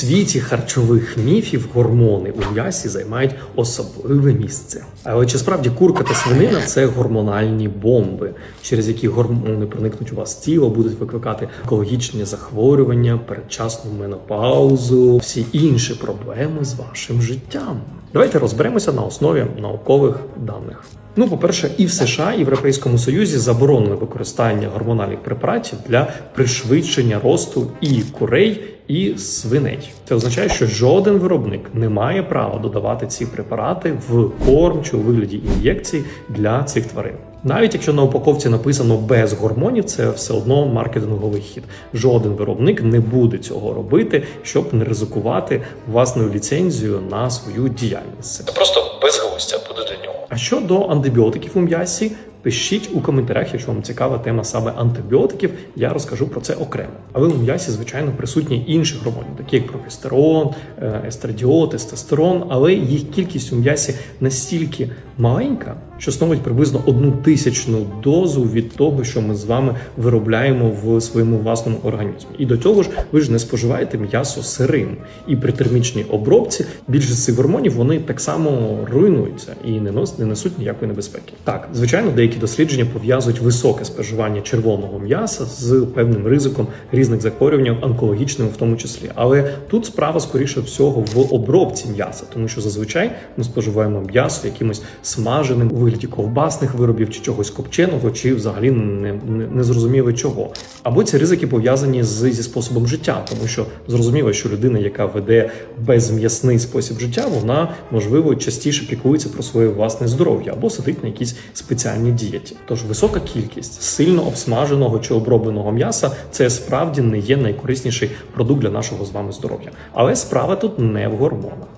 світі харчових міфів гормони у м'ясі займають особливе місце. Але чи справді курка та свинина це гормональні бомби, через які гормони проникнуть у вас тіло, будуть викликати екологічні захворювання, передчасну менопаузу, всі інші проблеми з вашим життям? Давайте розберемося на основі наукових даних. Ну, по-перше, і в США, і в Європейському Союзі заборонено використання гормональних препаратів для пришвидшення росту і курей, і свиней. Це означає, що жоден виробник не має права додавати ці препарати в корм чи у вигляді ін'єкцій для цих тварин. Навіть якщо на упаковці написано без гормонів, це все одно маркетинговий хід. Жоден виробник не буде цього робити, щоб не ризикувати власною ліцензією на свою діяльність. Просто безглуздя буде для нього. А щодо антибіотиків у м'ясі, пишіть у коментарях, якщо вам цікава тема саме антибіотиків, я розкажу про це окремо. Але у м'ясі, звичайно, присутні інші гормони, такі як прогестерон, е, естрадіол, тестостерон, але їх кількість у м'ясі настільки маленька, що становить приблизно одну тисячну дозу від того, що ми з вами виробляємо в своєму власному організмі. І до того ж, ви ж не споживаєте м'ясо сирим. І при термічній обробці більшість цих гормонів вони так само руйнуються і не несуть ніякої небезпеки. Так, звичайно, деякі дослідження пов'язують високе споживання червоного м'яса з певним ризиком різних захворювань, онкологічними в тому числі. Але тут справа скоріше всього в обробці м'яса, тому що зазвичай ми споживаємо м'ясо якимось смаженим у вигляді ковбасних виробів чи чогось копченого, чи взагалі не, не, не зрозуміло чого. Або ці ризики пов'язані з, зі способом життя, тому що зрозуміло, що людина, яка веде безм'ясний спосіб життя, вона можливо частіше піклується про своє власне здоров'я або сидить на якійсь спеціальній дієті. Тож висока кількість сильно обсмаженого чи обробленого м'яса це справді не є найкорисніший продукт для нашого з вами здоров'я. Але справа тут не в гормонах.